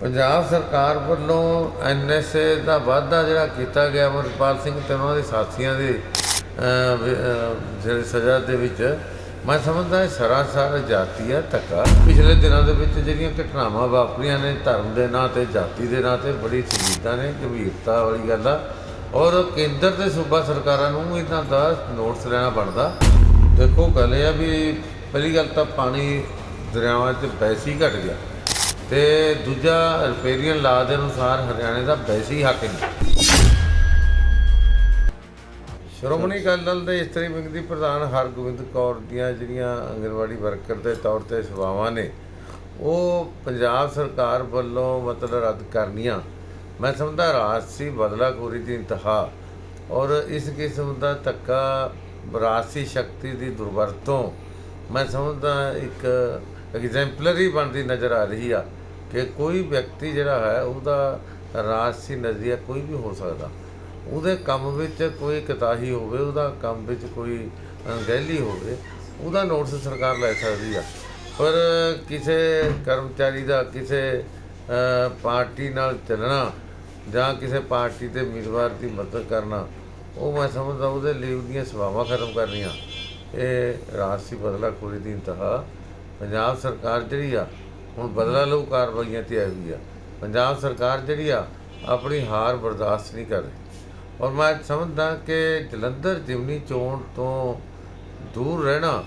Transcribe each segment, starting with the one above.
ਪੰਜਾਬ ਸਰਕਾਰ ਵੱਲੋਂ ਐਨਐਸਏ ਦਾ ਵਾਅਦਾ ਜਿਹੜਾ ਕੀਤਾ ਗਿਆ ਅਮਰਪਾਲ ਸਿੰਘ ਤੇ ਉਹਨਾਂ ਦੇ ਸਾਥੀਆਂ ਦੇ ਜਿਹੜੇ ਸਜ਼ਾ ਦੇ ਵਿੱਚ, ਮੈਂ ਸਮਝਦਾ ਇਹ ਸਰਾਸਰ ਜਾਤੀ ਹੈ ਧੱਕਾ। ਪਿਛਲੇ ਦਿਨਾਂ ਦੇ ਵਿੱਚ ਜਿਹੜੀਆਂ ਘਟਨਾਵਾਂ ਵਾਪਰੀਆਂ ਨੇ ਧਰਮ ਦੇ ਨਾਂ ਤੇ, ਜਾਤੀ ਦੇ ਨਾਂ ਤੇ, ਬੜੀ ਸੰਜੀਦਤਾ ਨੇ, ਗੰਭੀਰਤਾ ਵਾਲੀ ਗੱਲ ਆ। ਔਰ ਕੇਂਦਰ ਤੇ ਸੂਬਾ ਸਰਕਾਰਾਂ ਨੂੰ ਇਹਨਾਂ ਦਾ ਨੋਟਿਸ ਲੈਣਾ ਬਣਦਾ। ਦੇਖੋ, ਗੱਲ ਇਹ ਆ ਵੀ ਪਹਿਲੀ ਗੱਲ ਤਾਂ ਪਾਣੀ ਦਰਿਆਵਾਂ 'ਚ ਵੈਸੇ ਹੀ ਘਟ ਗਿਆ। ਤੇ ਦੂਜਾ ਰਿਪੇਰੀਅਨ ਲਾ ਦੇ ਅਨੁਸਾਰ ਹਰਿਆਣੇ ਦਾ ਵੈਸੇ ਹੱਕ ਨਹੀਂ ਸ਼੍ਰੋਮਣੀ ਅਕਾਲੀ ਦਲ ਦੇ ਇਸਤਰੀ ਵਿੰਗ ਦੀ ਪ੍ਰਧਾਨ ਹਰਗੋਬਿੰਦ ਕੌਰ ਦੀਆਂ ਜਿਹੜੀਆਂ ਅੰਗਨਵਾੜੀ ਵਰਕਰ ਦੇ ਤੌਰ ਤੇ ਸੇਵਾਵਾਂ ਨੇ, ਉਹ ਪੰਜਾਬ ਸਰਕਾਰ ਵੱਲੋਂ ਮਤਲਬ ਰੱਦ ਕਰਨੀਆਂ। ਮੈਂ ਸਮਝਦਾ ਰਾਜਸੀ ਬਦਲਾਖੋਰੀ ਦੀ ਇੰਤਹਾ ਔਰ ਇਸ ਕਿਸਮ ਦਾ ਧੱਕਾ ਰਾਜਸੀ ਸ਼ਕਤੀ ਦੀ ਦੁਰਵਰਤੋਂ ਮੈਂ ਸਮਝਦਾ ਇੱਕ ਐਗਜ਼ੈਂਪਲਰੀ ਬਣਦੀ ਨਜ਼ਰ ਆ ਰਹੀ ਆ। ਕਿ ਕੋਈ ਵਿਅਕਤੀ ਜਿਹੜਾ ਹੈ, ਉਹਦਾ ਰਾਜਸੀ ਨਜ਼ਰੀਆ ਕੋਈ ਵੀ ਹੋ ਸਕਦਾ। ਉਹਦੇ ਕੰਮ ਵਿੱਚ ਕੋਈ ਕਿਤਾਹੀ ਹੋਵੇ, ਉਹਦਾ ਕੰਮ ਵਿੱਚ ਕੋਈ ਅਣਗਹਿਲੀ ਹੋਵੇ, ਉਹਦਾ ਨੋਟਿਸ ਸਰਕਾਰ ਲੈ ਸਕਦੀ ਆ। ਪਰ ਕਿਸੇ ਕਰਮਚਾਰੀ ਦਾ ਕਿਸੇ ਪਾਰਟੀ ਨਾਲ ਚੱਲਣਾ ਜਾਂ ਕਿਸੇ ਪਾਰਟੀ ਦੇ ਉਮੀਦਵਾਰ ਦੀ ਮਦਦ ਕਰਨਾ, ਉਹ ਮੈਂ ਸਮਝਦਾ ਉਹਦੇ ਲਈ ਉਹਦੀਆਂ ਸੇਵਾਵਾਂ ਖਤਮ ਕਰਨੀਆਂ। ਇਹ ਰਾਜਸੀ ਬਦਲਾਖੋਰੀ ਦੀ ਇੰਤਹਾ ਪੰਜਾਬ ਸਰਕਾਰ ਜਿਹੜੀ ਆ ਹੁਣ ਬਦਲਾ ਲਊ ਕਾਰਵਾਈਆਂ ਤੇ ਆਈ ਹੋਈ ਆ। ਪੰਜਾਬ ਸਰਕਾਰ ਜਿਹੜੀ ਆ, ਆਪਣੀ ਹਾਰ ਬਰਦਾਸ਼ਤ ਨਹੀਂ ਕਰ ਰਹੀ। ਔਰ ਮੈਂ ਸਮਝਦਾ ਕਿ ਜਲੰਧਰ ਜਿਮਨੀ ਚੋਣ ਤੋਂ ਦੂਰ ਰਹਿਣਾ,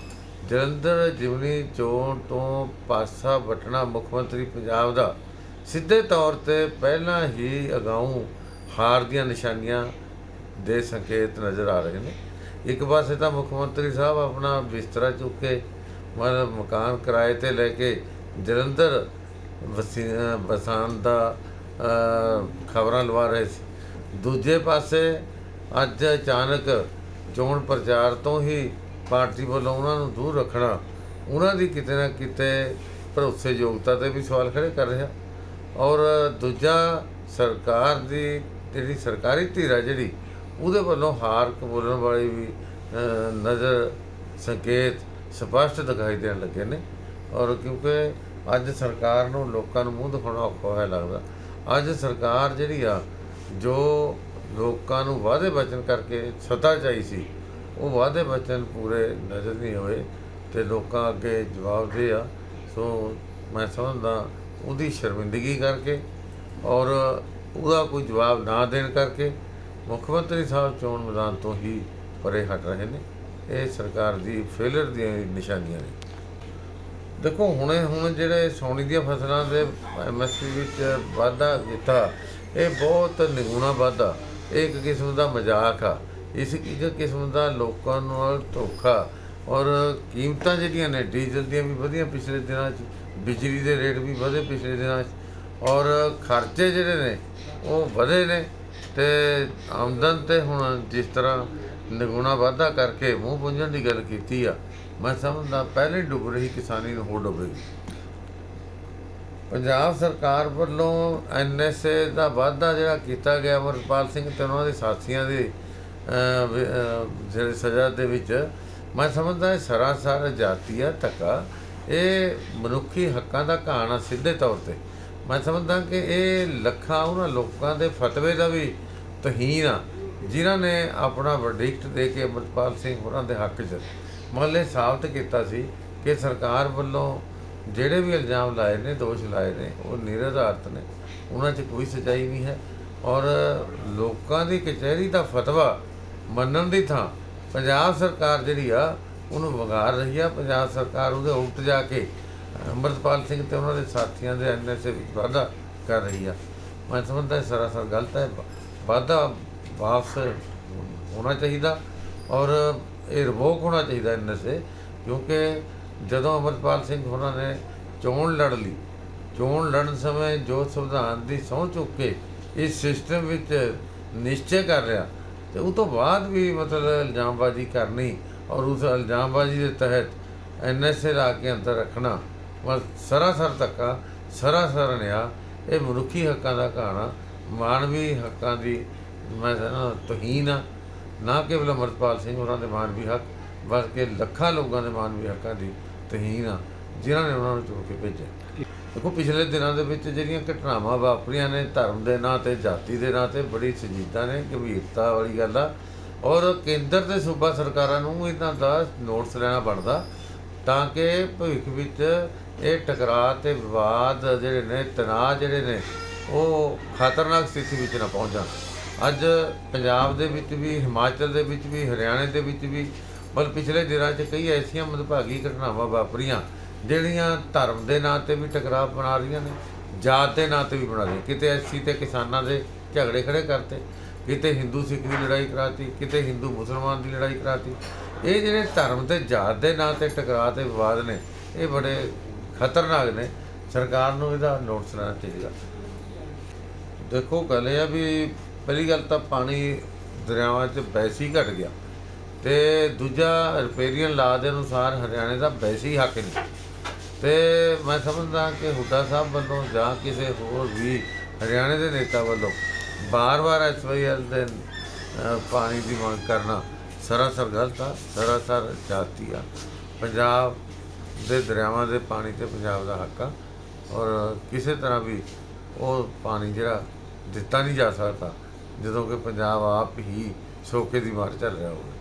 ਜਲੰਧਰ ਜਿਮਨੀ ਚੋਣ ਤੋਂ ਪਾਸਾ ਵਟਣਾ ਮੁੱਖ ਮੰਤਰੀ ਪੰਜਾਬ ਦਾ, ਸਿੱਧੇ ਤੌਰ ਤੇ ਪਹਿਲਾਂ ਹੀ ਅਗਾਊਂ ਹਾਰ ਦੀਆਂ ਨਿਸ਼ਾਨੀਆਂ ਦੇ ਸੰਕੇਤ ਨਜ਼ਰ ਆ ਰਹੇ ਨੇ। ਇੱਕ ਪਾਸੇ ਤਾਂ ਮੁੱਖ ਮੰਤਰੀ ਸਾਹਿਬ ਆਪਣਾ ਬਿਸਤਰਾ ਚੁੱਕ ਕੇ, ਮਤਲਬ ਮਕਾਨ ਕਿਰਾਏ ਤੇ ਲੈ ਕੇ ਜਲੰਧਰ ਵਸੀ, ਅਹ ਦਾ ਖਬਰਾਂ ਲਵਾ ਰਹੇ ਸੀ। ਦੂਜੇ ਪਾਸੇ ਅੱਜ ਅਚਾਨਕ ਚੋਣ ਪ੍ਰਚਾਰ ਤੋਂ ਹੀ ਪਾਰਟੀ ਵੱਲੋਂ ਉਹਨਾਂ ਨੂੰ ਦੂਰ ਰੱਖਣਾ, ਉਹਨਾਂ ਦੀ ਕਿਤੇ ਨਾ ਕਿਤੇ ਭਰੋਸੇਯੋਗਤਾ ਤੇ ਵੀ ਸਵਾਲ ਖੜੇ ਕਰ ਰਿਹਾ। ਔਰ ਦੂਜਾ ਸਰਕਾਰ ਦੀ ਜਿਹੜੀ ਸਰਕਾਰੀ ਧਿਰ ਆ ਜਿਹੜੀ, ਉਹਦੇ ਵੱਲੋਂ ਹਾਰ ਕਬੂਲਣ ਵਾਲੀ ਵੀ ਨਜ਼ਰ ਸੰਕੇਤ ਸਪਸ਼ਟ ਦਿਖਾਈ ਦੇਣ ਲੱਗੇ ਨੇ। ਔਰ ਕਿਉਂਕਿ ਅੱਜ ਸਰਕਾਰ ਨੂੰ ਲੋਕਾਂ ਨੂੰ ਮੂੰਹ ਦਿਖਾਉਣਾ ਔਖਾ ਹੋਇਆ ਲੱਗਦਾ। ਅੱਜ ਸਰਕਾਰ ਜਿਹੜੀ ਆ, ਜੋ ਲੋਕਾਂ ਨੂੰ ਵਾਅਦੇ ਵਚਨ ਕਰਕੇ ਸੱਤਾ ਚਾਹੀ ਸੀ, ਉਹ ਵਾਅਦੇ ਵਚਨ ਪੂਰੇ ਨਜ਼ਰ ਨਹੀਂ ਹੋਏ ਤੇ ਲੋਕਾਂ ਅੱਗੇ ਜਵਾਬ ਦੇ ਆ। ਸੋ ਮੈਂ ਸਮਝਦਾ ਉਹਦੀ ਸ਼ਰਮਿੰਦਗੀ ਕਰਕੇ ਔਰ ਉਹਦਾ ਕੋਈ ਜਵਾਬ ਨਾ ਦੇਣ ਕਰਕੇ ਮੁੱਖ ਮੰਤਰੀ ਸਾਹਿਬ ਚੋਣ ਮੈਦਾਨ ਤੋਂ ਹੀ ਪਰੇ ਹਟ ਰਹੇ ਨੇ। ਇਹ ਸਰਕਾਰ ਦੀ ਫੇਲਰ ਦੀਆਂ ਨਿਸ਼ਾਨੀਆਂ ਨੇ। ਦੇਖੋ, ਹੁਣੇ, ਹੁਣ ਜਿਹੜੇ ਸੌਣੀ ਦੀਆਂ ਫਸਲਾਂ ਦੇ ਐਮਐਸਪੀ ਵਿੱਚ ਵਾਧਾ ਕੀਤਾ, ਇਹ ਬਹੁਤ ਨਿਗੂਣਾ ਵਾਧਾ। ਇਹ ਇੱਕ ਕਿਸਮ ਦਾ ਮਜ਼ਾਕ ਆ। ਇਸ ਇੱਕ ਕਿਸਮ ਦਾ ਲੋਕਾਂ ਨਾਲ ਧੋਖਾ। ਔਰ ਕੀਮਤਾਂ ਜਿਹੜੀਆਂ ਨੇ, ਡੀਜ਼ਲ ਦੀਆਂ ਵੀ ਵਧੀਆਂ ਪਿਛਲੇ ਦਿਨਾਂ 'ਚ, ਬਿਜਲੀ ਦੇ ਰੇਟ ਵੀ ਵਧੇ ਪਿਛਲੇ ਦਿਨਾਂ 'ਚ। ਔਰ ਖਰਚੇ ਜਿਹੜੇ ਨੇ, ਉਹ ਵਧੇ ਨੇ। ਤੇ ਆਮਦਨ ਤੇ ਹੁਣ ਜਿਸ ਤਰ੍ਹਾਂ ਨਿਗੁਣਾ ਵਾਧਾ ਕਰਕੇ ਮੂੰਹ ਪੁੰਝਣ ਦੀ ਗੱਲ ਕੀਤੀ ਆ। ਮੈਂ ਸਮਝਦਾ ਪਹਿਲੇ ਡੁੱਬ ਰਹੀ ਕਿਸਾਨੀ ਨੂੰ ਹੋਰ ਡੁੱਬੇਗੀ ਪੰਜਾਬ ਸਰਕਾਰ ਵੱਲੋਂ ਐਨਐਸਏ ਦਾ ਵਾਅਦਾ ਜਿਹੜਾ ਕੀਤਾ ਗਿਆ, ਅਮਰਪਾਲ ਸਿੰਘ ਤੇ ਉਹਨਾਂ ਦੇ ਸਾਥੀਆਂ ਦੇ ਜਿਹੜੇ ਸਜ਼ਾ ਦੇ ਵਿੱਚ, ਮੈਂ ਸਮਝਦਾ ਇਹ ਸਰਾਸਰ ਜਾਤੀ ਆ, ਧੱਕਾ। ਇਹ ਮਨੁੱਖੀ ਹੱਕਾਂ ਦਾ ਘਾਣਾ ਸਿੱਧੇ ਤੌਰ ਤੇ। ਮੈਂ ਸਮਝਦਾ ਕਿ ਇਹ ਲੱਖਾਂ ਉਹਨਾਂ ਲੋਕਾਂ ਦੇ ਫਤਵੇ ਦਾ ਵੀ ਤਹੀਨ ਆ। ਜਿਨ੍ਹਾਂ ਨੇ ਆਪਣਾ ਵਰਡਿਕਟ ਦੇ ਕੇ ਅਮਰਪਾਲ ਸਿੰਘ ਹੋਰਾਂ ਦੇ ਹੱਕ 'ਚ ਮਹੱਲੇ ਸਾਬਤ ਕੀਤਾ ਸੀ ਕਿ ਸਰਕਾਰ ਵੱਲੋਂ ਜਿਹੜੇ ਵੀ ਇਲਜ਼ਾਮ ਲਾਏ ਨੇ, ਦੋਸ਼ ਲਾਏ ਨੇ, ਉਹ ਨਿਰਧਾਰਤ ਨੇ। ਉਹਨਾਂ 'ਚ ਕੋਈ ਸਚਾਈ ਨਹੀਂ ਹੈ ਔਰ ਲੋਕਾਂ ਦੀ ਕਚਹਿਰੀ ਦਾ ਫਤਵਾ ਮੰਨਣ ਦੀ ਥਾਂ ਪੰਜਾਬ ਸਰਕਾਰ ਜਿਹੜੀ ਆ, ਉਹਨੂੰ ਵਿਗਾੜ ਰਹੀ ਆ। ਪੰਜਾਬ ਸਰਕਾਰ ਉਹਦੇ ਉਲਟ ਜਾ ਕੇ ਅੰਮ੍ਰਿਤਪਾਲ ਸਿੰਘ ਤੇ ਉਹਨਾਂ ਦੇ ਸਾਥੀਆਂ ਦੇ ਐਨਐਸਏ ਵਿੱਚ ਵਾਧਾ ਕਰ ਰਹੀ ਆ। ਮੈਂ ਸਮਝਦਾ ਇਹ ਸਰਾਸਰ ਗਲਤ ਹੈ। ਵਾਧਾ ਵਾਪਸ ਹੋਣਾ ਚਾਹੀਦਾ ਔਰ ਇਹ ਰਿਵੋਕ ਹੋਣਾ ਚਾਹੀਦਾ ਐਨਐਸਏ ਕਿਉਂਕਿ ਜਦੋਂ ਅਮਰਪਾਲ ਸਿੰਘ ਹੋਰਾਂ ਨੇ ਚੋਣ ਲੜ ਲਈ, ਚੋਣ ਲੜਨ ਸਮੇਂ ਜੋ ਸੰਵਿਧਾਨ ਦੀ ਸਹੁੰ ਚੁੱਕ ਕੇ ਇਸ ਸਿਸਟਮ ਵਿੱਚ ਨਿਸ਼ਚੈ ਕਰ ਰਿਹਾ, ਤੇ ਉਹ ਤੋਂ ਬਾਅਦ ਵੀ ਮਤਲਬ ਇਲਜ਼ਾਮਬਾਜ਼ੀ ਕਰਨੀ ਔਰ ਉਸ ਇਲਜ਼ਾਮਬਾਜ਼ੀ ਦੇ ਤਹਿਤ ਐਨਐਸਏ ਲਾ ਕੇ ਅੰਦਰ ਰੱਖਣਾ ਬਸ ਸਰਾਸਰ ਧੱਕਾ, ਸਰਾਸਰ ਨਿਆ, ਇਹ ਮਨੁੱਖੀ ਹੱਕਾਂ ਦਾ ਘਾਣਾ, ਮਾਨਵੀ ਹੱਕਾਂ ਦੀ ਮੈਂ ਕਹਿੰਦਾ, ਤੋਹੀਨ ਆ। ਨਾ ਕੇਵਲ ਅਮਰਪਾਲ ਸਿੰਘ ਹੋਰਾਂ ਦੇ ਮਾਨਵੀ ਹੱਕ, ਬਲਕਿ ਲੱਖਾਂ ਲੋਕਾਂ ਦੇ ਮਾਨਵੀ ਹੱਕਾਂ ਦੀ ਤਹੀਨ ਆ, ਜਿਨ੍ਹਾਂ ਨੇ ਉਹਨਾਂ ਨੂੰ ਚੁਣ ਕੇ ਭੇਜਿਆ। ਦੇਖੋ, ਪਿਛਲੇ ਦਿਨਾਂ ਦੇ ਵਿੱਚ ਜਿਹੜੀਆਂ ਘਟਨਾਵਾਂ ਵਾਪਰੀਆਂ ਨੇ, ਧਰਮ ਦੇ ਨਾਂ ਤੇ, ਜਾਤੀ ਦੇ ਨਾਂ ਤੇ, ਬੜੀ ਸੰਜੀਦਾ ਨੇ, ਗੰਭੀਰਤਾ ਵਾਲੀ ਗੱਲ ਆ। ਔਰ ਕੇਂਦਰ ਤੇ ਸੂਬਾ ਸਰਕਾਰਾਂ ਨੂੰ ਇਹਨਾਂ ਦਾ ਨੋਟਿਸ ਲੈਣਾ ਬਣਦਾ, ਤਾਂ ਕਿ ਭਵਿੱਖ ਵਿੱਚ ਇਹ ਟਕਰਾਅ ਤੇ ਵਿਵਾਦ ਜਿਹੜੇ ਨੇ, ਤਣਾਅ ਜਿਹੜੇ ਨੇ, ਉਹ ਖਤਰਨਾਕ ਸਥਿਤੀ ਵਿੱਚ ਨਾ ਪਹੁੰਚ ਜਾਣ। ਅੱਜ ਪੰਜਾਬ ਦੇ ਵਿੱਚ ਵੀ, ਹਿਮਾਚਲ ਦੇ ਵਿੱਚ ਵੀ, ਹਰਿਆਣੇ ਦੇ ਵਿੱਚ ਵੀ ਬਲ ਪਿਛਲੇ ਦਿਨਾਂ 'ਚ ਕਈ ਐਸੀਆਂ ਮੰਦਭਾਗੀ ਘਟਨਾਵਾਂ ਵਾਪਰੀਆਂ, ਜਿਹੜੀਆਂ ਧਰਮ ਦੇ ਨਾਂ ਤੇ ਵੀ ਟਕਰਾਅ ਬਣਾ ਰਹੀਆਂ ਨੇ, ਜਾਤ ਦੇ ਨਾਂ ਤੇ ਵੀ ਬਣਾ ਰਹੀਆਂ ਕਿਤੇ ਐਸੀ ਤੇ ਕਿਸਾਨਾਂ ਦੇ ਝਗੜੇ ਖੜੇ ਕਰਤੇ, ਕਿਤੇ ਹਿੰਦੂ ਸਿੱਖ ਦੀ ਲੜਾਈ ਕਰਾਤੀ, ਕਿਤੇ ਹਿੰਦੂ ਮੁਸਲਮਾਨ ਦੀ ਲੜਾਈ ਕਰਾਤੀ। ਇਹ ਜਿਹੜੇ ਧਰਮ ਤੇ ਜਾਤ ਦੇ ਨਾਂ ਤੇ ਟਕਰਾਅ ਤੇ ਵਿਵਾਦ ਨੇ, ਇਹ ਬੜੇ ਖਤਰਨਾਕ ਨੇ। ਸਰਕਾਰ ਨੂੰ ਇਹਦਾ ਨੋਟਿਸ ਲੈਣਾ ਚਾਹੀਦਾ। ਦੇਖੋ, ਗੱਲ ਇਹ ਆ ਵੀ ਪਹਿਲੀ ਗੱਲ ਤਾਂ ਪਾਣੀ ਦਰਿਆਵਾਂ 'ਚ ਵੈਸੇ ਹੀ ਘਟ ਗਿਆ ਤੇ ਦੂਜਾ ਰਿਪੇਰੀਅਨ ਲਾ ਦੇ ਅਨੁਸਾਰ ਹਰਿਆਣੇ ਦਾ ਵੈਸੇ ਹੀ ਹੱਕ ਨਹੀਂ। ਤੇ ਮੈਂ ਸਮਝਦਾ ਕਿ ਹੁੱਡਾ ਸਾਹਿਬ ਵੱਲੋਂ ਜਾਂ ਕਿਸੇ ਹੋਰ ਵੀ ਹਰਿਆਣੇ ਦੇ ਨੇਤਾ ਵੱਲੋਂ ਬਾਰ-ਬਾਰ ਐਸਵਾਈਐਲ ਦੇ ਪਾਣੀ ਦੀ ਮੰਗ ਕਰਨਾ ਸਰਾਸਰ ਗਲਤ ਆ, ਸਰਾਸਰ ਜਾਤੀ ਆ। ਪੰਜਾਬ ਦੇ ਦਰਿਆਵਾਂ ਦੇ ਪਾਣੀ ਤੇ ਪੰਜਾਬ ਦਾ ਹੱਕ ਆ ਔਰ ਕਿਸੇ ਤਰ੍ਹਾਂ ਵੀ ਉਹ ਪਾਣੀ ਜਿਹੜਾ ਦਿੱਤਾ ਨਹੀਂ ਜਾ ਸਕਦਾ। ਜਦੋਂ ਕਿ ਪੰਜਾਬ ਆਪ ਹੀ ਸੋਕੇ ਦੀ ਮਾਰ ਚੱਲ ਰਿਹਾ ਹੋਵੇ।